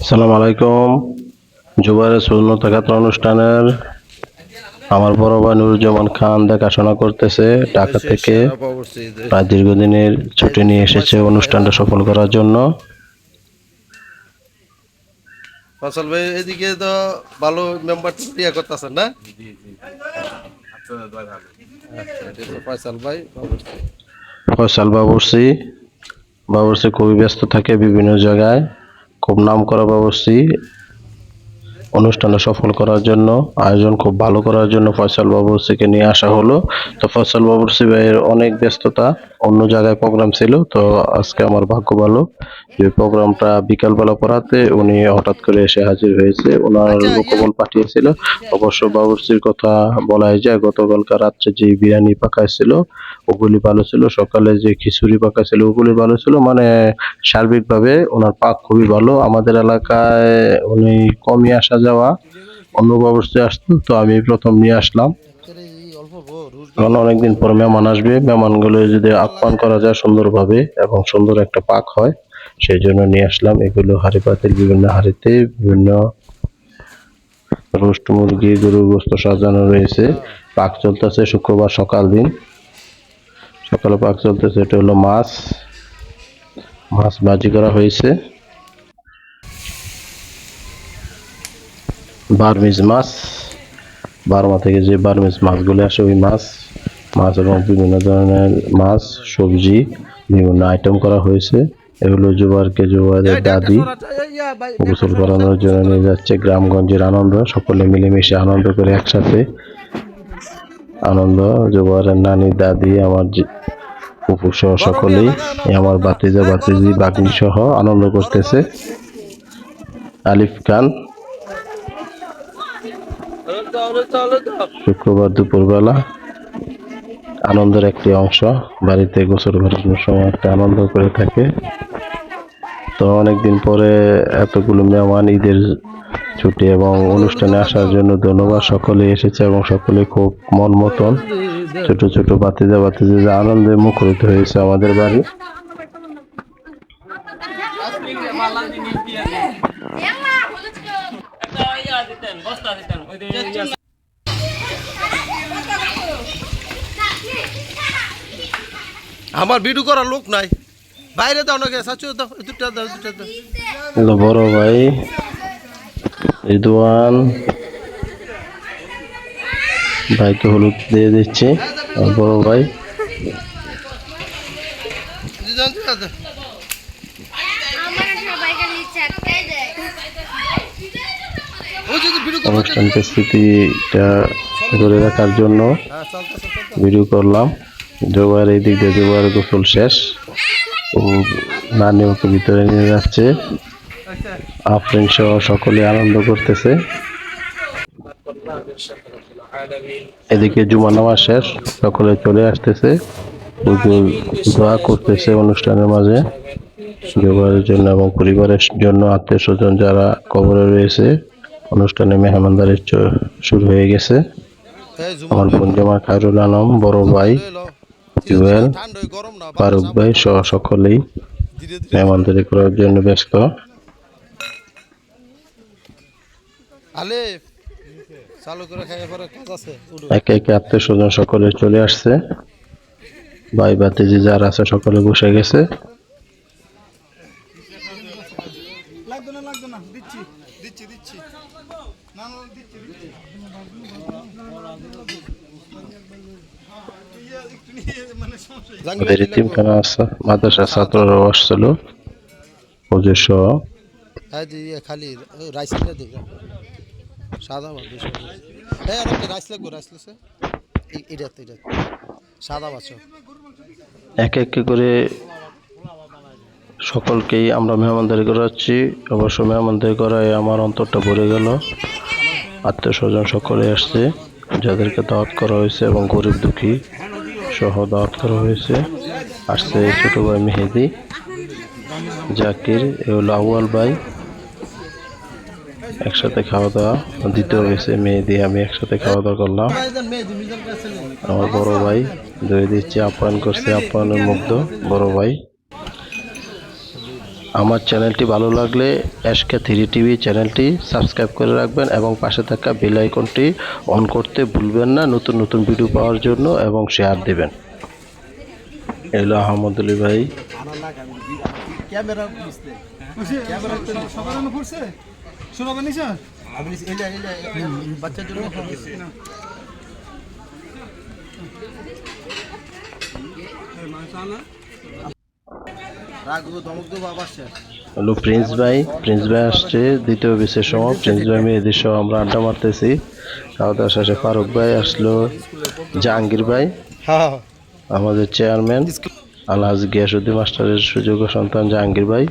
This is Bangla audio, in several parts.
আসসালামু আলাইকুম। জুবাইরের সুন্নত খাতনা অনুষ্ঠানের আমার বড় ভাই নুরুজ্জামান খান দেখাশোনা করতেছে ঢাকা থেকে। প্রায় দীর্ঘদিনের ছুটি নিয়ে এসেছে অনুষ্ঠানটা সফল করার জন্য। ফসল ভাই এদিকে তো ভালো মেম্বার ইয়া করতেছেন না? আচ্ছা, ফয়সাল ভাই। ফয়সাল খুবই ব্যস্ত থাকে বিভিন্ন জায়গায়। খুব নাম করা ব্যবস্থি অনুষ্ঠানে সফল করার জন্য, আয়োজন খুব ভালো করার জন্য ফয়সাল বাবুর্চিকে নিয়ে আসা হলো। তো ফয়সাল বাবুর্চি ভাইয়ের অনেক ব্যস্ততা অন্য জায়গায় প্রোগ্রাম ছিল তো আজকে আমার ভাগ্য ভালো যে প্রোগ্রামটা বিকালবেলা পড়াতে উনি হঠাৎ করে এসে হাজির হয়েছে। ওনার লোকবল পাঠিয়েছিল। অবশ্য বাবুর্চির কথা বলাই যায় গতকালকার রাত্রে যে বিরিয়ানি পাকাইছিল ওগুলি ভালো ছিল। সকালে যে খিচুড়ি পাকাইছিল ওগুলি ভালো ছিল। মানে সার্বিকভাবে ওনার পাক খুবই ভালো। আমাদের এলাকায় উনি কমই আসা যাওয়া। অন্য বাবুর্চি আসতো তো আমি প্রথম নিয়ে আসলাম। কারণ অনেকদিন পর মেহমান আসবে। মেহমানগুলো যদি আপ্যায়ন করা যায় সুন্দরভাবে এবং সুন্দর একটা পাক হয়, সেই জন্য নিয়ে আসলাম এগুলো হাড়ি পাতিল, বিভিন্ন হাড়িতে বিভিন্ন রোস্ট মুরগি, গরুর গোস্ত সাজানো রয়েছে। পাক চলতেছে শুক্রবার সকাল দিন। সকালে পাক চলতেছে, এটা হলো মাছ। মাছ ভাজি করা হয়েছে। বার্মিজ মাছ। বার্মা থেকে যে বার্মিজ মাছগুলো আসে ওই মাছ মাছ এবং বিভিন্ন ধরনের মাছ সবজি বিভিন্ন আইটেম করা হয়েছে। এগুলো জুবারকে জুবারের দাদি গোসল করানোর জন্য নিয়ে যাচ্ছে গ্রামগঞ্জের আনন্দ। সকলে মিলেমিশে আনন্দ করে একসাথে আনন্দ। জুবারের নানি দাদি আমার ফুফু সহ সকলেই আমার বাতিজা বাতিজি বাগনি সহ আনন্দ করতেছে। আলিফ খান শুক্রবার দুপুরবেলা। আনন্দের একটি অংশ। বাড়িতে গোসল করানোর সময় একটা আনন্দ করে থাকে। তো অনেকদিন পরে এতগুলো মেহমান ঈদের ছুটি এবং অনুষ্ঠানে আসার জন্য ধন্যবাদ। সকলে এসেছে এবং সকলে খুব মন মতন ছোট ছোট বাতিজা বাতিজা যে আনন্দে মুখরিত হয়েছে আমাদের বাড়ি। আমার ভিডিও করার লোক নাই। বাইরে দাও নাকি সাচু দাও দুটা দাও দুটা দাও। হলো বড় ভাই। রিদওয়ান। ভাইকে হলুদ দিয়ে দিচ্ছে আর বড় ভাই। অনুষ্ঠানকে স্মৃতিটা ধরে রাখার জন্য হ্যাঁ ভিডিও করলাম। জোবার এই দিক দিয়ে জোবার গোসল শেষ। ও নানি ওকে ভিতরে নিয়ে যাচ্ছে। আফরিন সহ সকলে আনন্দ করতেছে। এদিকে জুমা নামাজ শেষ সকলে চলে আসতেছে। দোয়া করতেছে অনুষ্ঠানের মাঝে। জোবারের জন্য এবং পরিবারের জন্য আত্মীয় স্বজন যারা কবরে রয়েছে অনুষ্ঠানে মেহমানদারি চ- শুরু হয়ে গেছে। আমার বোন জামা খায়রুল আলম বড় ভাই। জুয়েল না ফারুক ভাই সহ সকলেই মেহমানদারি করার জন্য ব্যস্ত। একে একে আত্মীয় স্বজন সকলে চলে আসছে। ভাই যে যার আছে সকলে বসে গেছে। লাগবে না লাগবে না দিচ্ছি। দিচ্ছি দিচ্ছি। না না দিচ্ছি আছে? মাদ্রাসা আসছিল। সহ। খালি সাদা আর রাইস লাগবে রাইস লাগছে। এটা এটা। সাদা মাছ এক এক করে সকলকেই আমরা মেহমানদারি করাচ্ছি। অবশ্য মেহমানদারি করায় আমার অন্তরটা ভরে গেল। আত্মীয় স্বজন সকলে আসছে, যাদেরকে দাওয়াত করা হয়েছে এবং গরিব দুঃখী সহ দাওয়াত করা হয়েছে। আসছে ছোটো ভাই মেহেদি, জাকির, এ আউয়াল ভাই। একসাথে খাওয়া দাওয়া, দ্বিতীয় হয়েছে মেহেদি, আমি একসাথে খাওয়া দাওয়া করলাম। আমার বড় ভাই দই দিচ্ছে, আপ্যায়ন করছে, আপ্যায়নের মুগ্ধ বড় ভাই। আমার চ্যানেলটি ভালো লাগলে এসকে থ্রি টিভি চ্যানেলটি সাবস্ক্রাইব করে রাখবেন এবং পাশে থাকা বেল আইকনটি অন করতে ভুলবেন না, নতুন নতুন ভিডিও পাওয়ার জন্য এবং শেয়ার দেবেন। এলো আহমদ আলী ভাই। হলো প্রিন্স ভাই। প্রিন্স ভাই আসছে দ্বিতীয় বিশের সময়। প্রিন্স ভাই মেয়েদের সহ আমরা আড্ডা মারতেছি। খাওয়া দাওয়া শেষে ফারুক ভাই আসলো জাহাঙ্গীর ভাই হ্যাঁ। আমাদের চেয়ারম্যান আলহাজ গিয়াসুদ্দিন মাস্টারের সুযোগ্য সন্তান জাহাঙ্গীর ভাই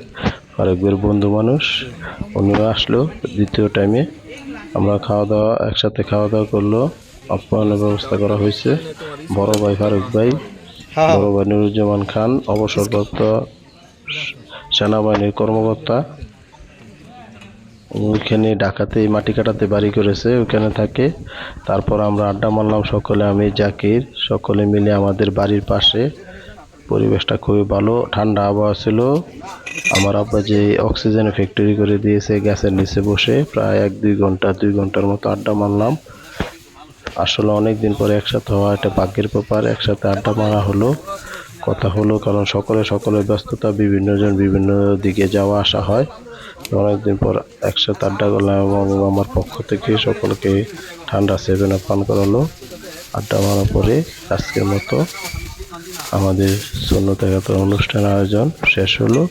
ফারুক ভাইয়ের বন্ধু মানুষ উনিও আসলো দ্বিতীয় টাইমে আমরা খাওয়া দাওয়া একসাথে খাওয়া দাওয়া করল। আপ্যায়নের ব্যবস্থা করা হয়েছে। বড় ভাই ফারুক ভাই হ্যাঁ। বড় ভাই নুরুজ্জামান খান অবসরপ্রাপ্ত সেনাবাহিনীর কর্মকর্তা ওইখানে ঢাকাতে মাটি কাটাতে বাড়ি করেছে, ওইখানে থাকে। তারপর আমরা আড্ডা মারলাম সকলে, আমি, জাকির, সকলে মিলে আমাদের বাড়ির পাশে। পরিবেশটা খুবই ভালো, ঠান্ডা আবহাওয়া ছিল। আমার আব্বা যে অক্সিজেন ফ্যাক্টরি করে দিয়েছে গ্যাসের নিচে বসে, প্রায় এক, দুই ঘণ্টা, দুই ঘণ্টার মতো আড্ডা মারলাম। আসলে অনেক দিন পরে একসাথে হওয়া একটা ভাগ্যের ব্যাপার, একসাথে আড্ডা মারা হলো। কথা হলো, কারণ সকলে সকলের ব্যস্ততা বিভিন্ন জন বিভিন্ন দিকে যাওয়া আসা হয়। অনেক অনেকদিন পর একসাথে আড্ডা করলাম এবং আমার পক্ষ থেকে সকলকে ঠান্ডা সেভেন পান করালো। আড্ডা মারার পরে আজকের মতো আমাদের শূন্য থেকে অনুষ্ঠান আয়োজন শেষ হলো।